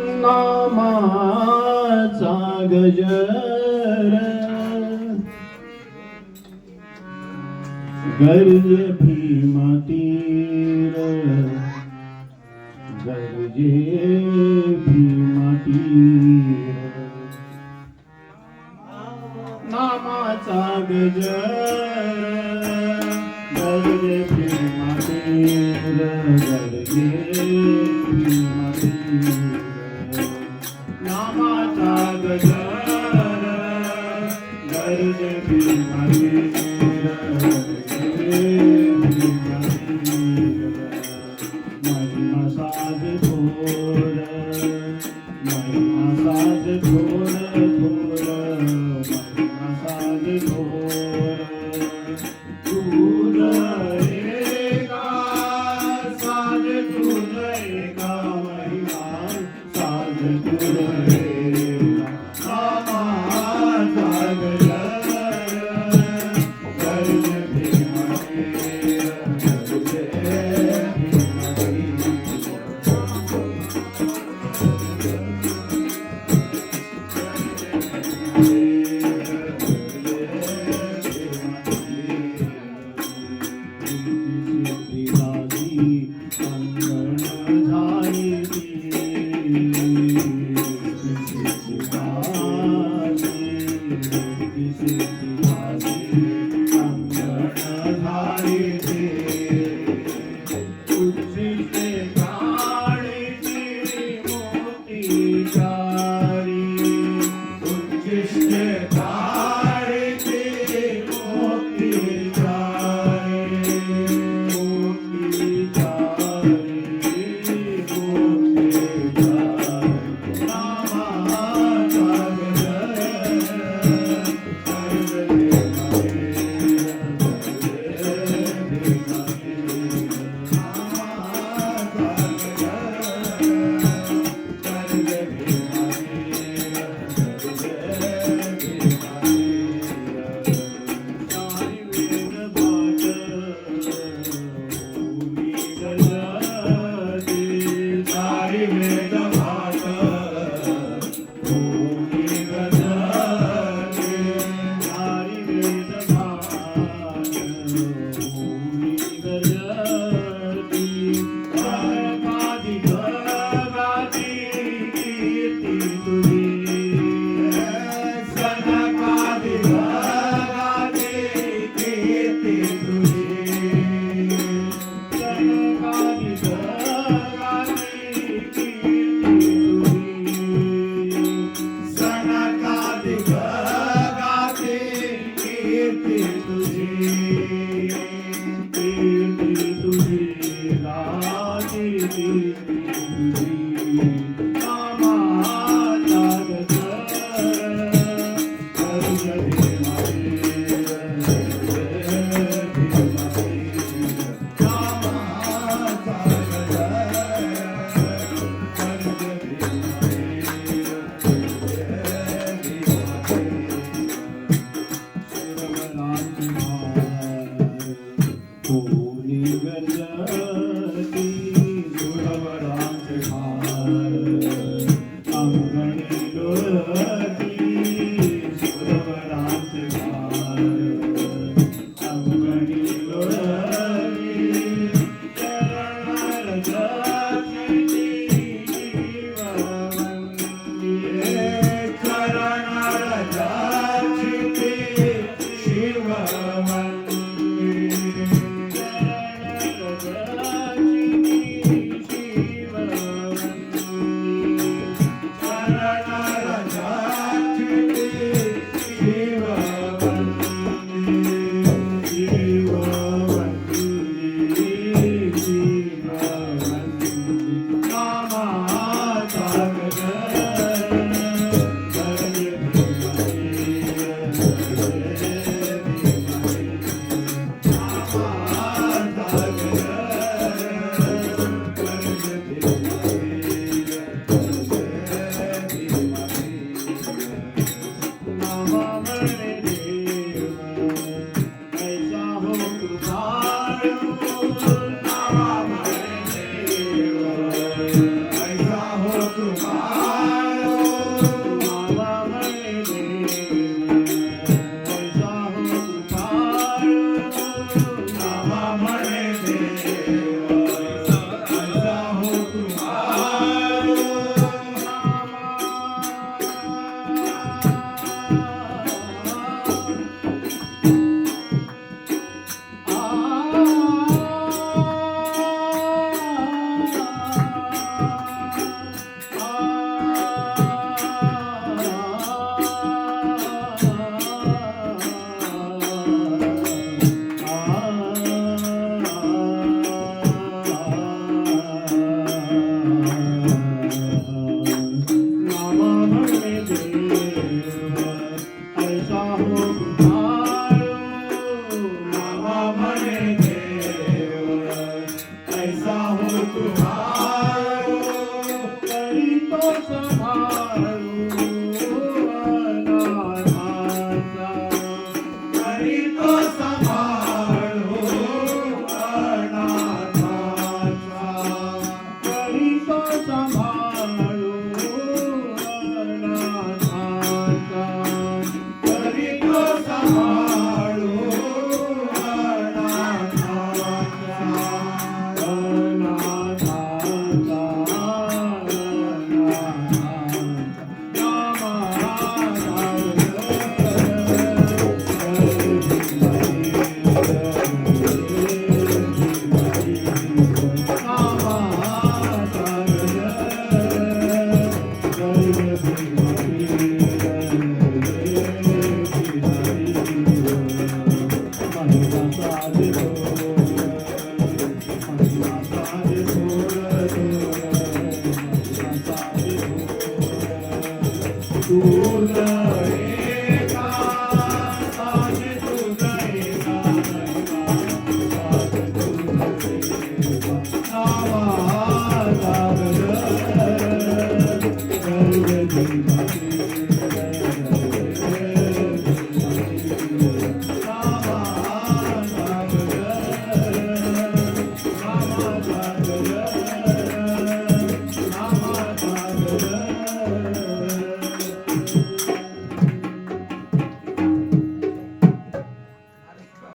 नामाचा गजर. गर्जे भीमा तीर गर्जे भीमा तीर नामाचा गजर. गर्जे भीमा तीर गर्जे भीमा महिमा साज भोर महिमा साज भोर कीर्ती तुझी कीर्ती तुझी कीर्ती तुझी.